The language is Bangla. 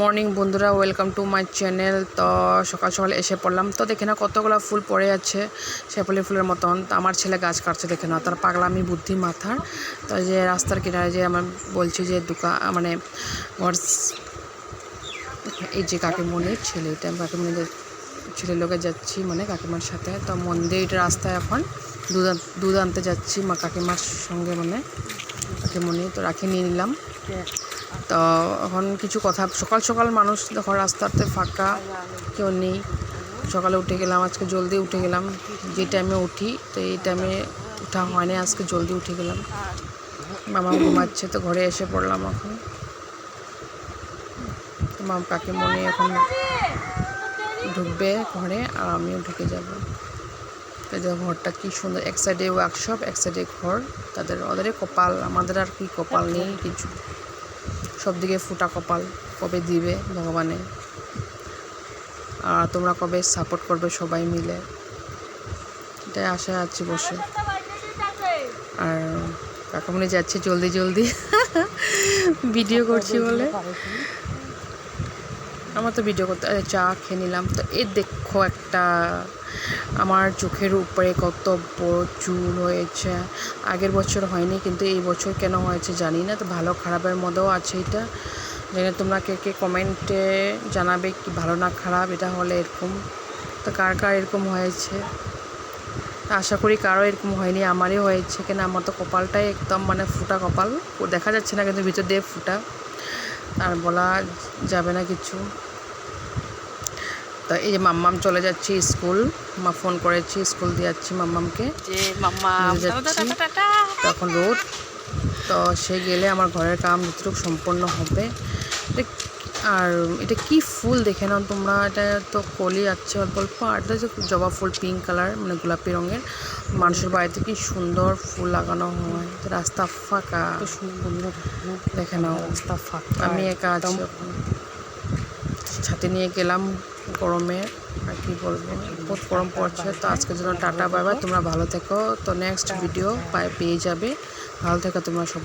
মর্নিং বন্ধুরা ওয়েলকাম টু মাই চ্যানেল তো সকাল সকাল এসে পড়লাম। তো দেখে না কতগুলো ফুল পড়ে আছে, শেফলি ফুলের মতন। তো আমার ছেলে গাছ কাটছে, দেখে না তার পাগলামি বুদ্ধি মাথার। তো যে রাস্তার কিনারে যে আমার বলছি যে দোকান মানে ঘর এই যে কাকিমণির ছেলে, এটা কাকিমণিদের ছেলের লোকে যাচ্ছি মানে কাকিমার সাথে। তো মন্দির রাস্তায় এখন দুধ আন- দুধ আনতে যাচ্ছি মা কাকিমার সঙ্গে মানে কাকিমণি। তো রাখি নিয়ে নিলাম। তো এখন কিছু কথা, সকাল সকাল মানুষ দেখো রাস্তাতে ফাঁকা, কেউ নেই। সকালে উঠে গেলাম, আজকে জলদি উঠে গেলাম। যে টাইমে উঠি, তো এই টাইমে উঠা হয়নি, আজকে জলদি উঠে গেলাম। মামা ঘুমাচ্ছে, তো ঘরে এসে পড়লাম এখন। তো মাম কাকিমণি এখন ঢুকবে ঘরে, আর আমিও ঢুকে যাব। তো যে ঘরটা কি সুন্দর, এক সাইডে ওয়ার্কশপ এক সাইডে ঘর। তাদের ওদের কপাল, আমাদের আর কি কপাল নেই, কিছু। সব দিকে ফুটা কপাল কবে দিবে ভগবানে? আর তোমরা কবে সাপোর্ট করবে সবাই মিলে? এটাই আশায় আছি বসে। আর কাকামনি যাচ্ছে জলদি জলদি। ভিডিও করছি বলে। আমার তো ভিডিও করতে আরে চা খেয়ে নিলাম। তো এই দেখো একটা আমার চোখের উপরে কত বড় চুল হয়েছে। আগের বছর হয়নি, কিন্তু এই বছর কেন হয়েছে জানি না, তো ভালো খারাপের মধ্যেও আছে এটা। যেটা তোমরা কে কে কমেন্টে জানাবে কি ভালো না খারাপ, এটা হলে এরকম। তো কার কার এরকম হয়েছে? আশা করি কারও এরকম হয়নি, আমারই হয়েছে। কেন আমার তো কপালটাই একদম মানে ফুটা কপাল। দেখা যাচ্ছে না, কিন্তু ভিতর দিয়ে ফুটা। আর বলা যাবে না কিছু। তো এই যে মাম্মাম চলে যাচ্ছি স্কুল। মা ফোন করেছি স্কুল দিয়ে যাচ্ছি মাম্মামকে। যাচ্ছি। তখন রোদ তো সে গেলে আমার ঘরের কাম যতটুকু সম্পন্ন হবে। আর এটা কি ফুল দেখে নাও তোমরা। এটা তো কলি আছে অল্প অল্প। আর এটা জবা ফুল পিঙ্ক কালার মানে গোলাপি রঙের। মানুষের বাড়িতে কি সুন্দর ফুল লাগানো হয়। রাস্তা ফাঁকা। দেখে। নাও। রাস্তা ফাঁকা আমি একা আছি ছাতে নিয়ে গেলাম। গরমে আর কি বলব খুব গরম পড়ছে। তো আজকের জন্য টাটা, বাই তোমরা ভালো থেকো। তো নেক্সট ভিডিও পেয়ে যাবে। ভালো থেকো তোমরা সব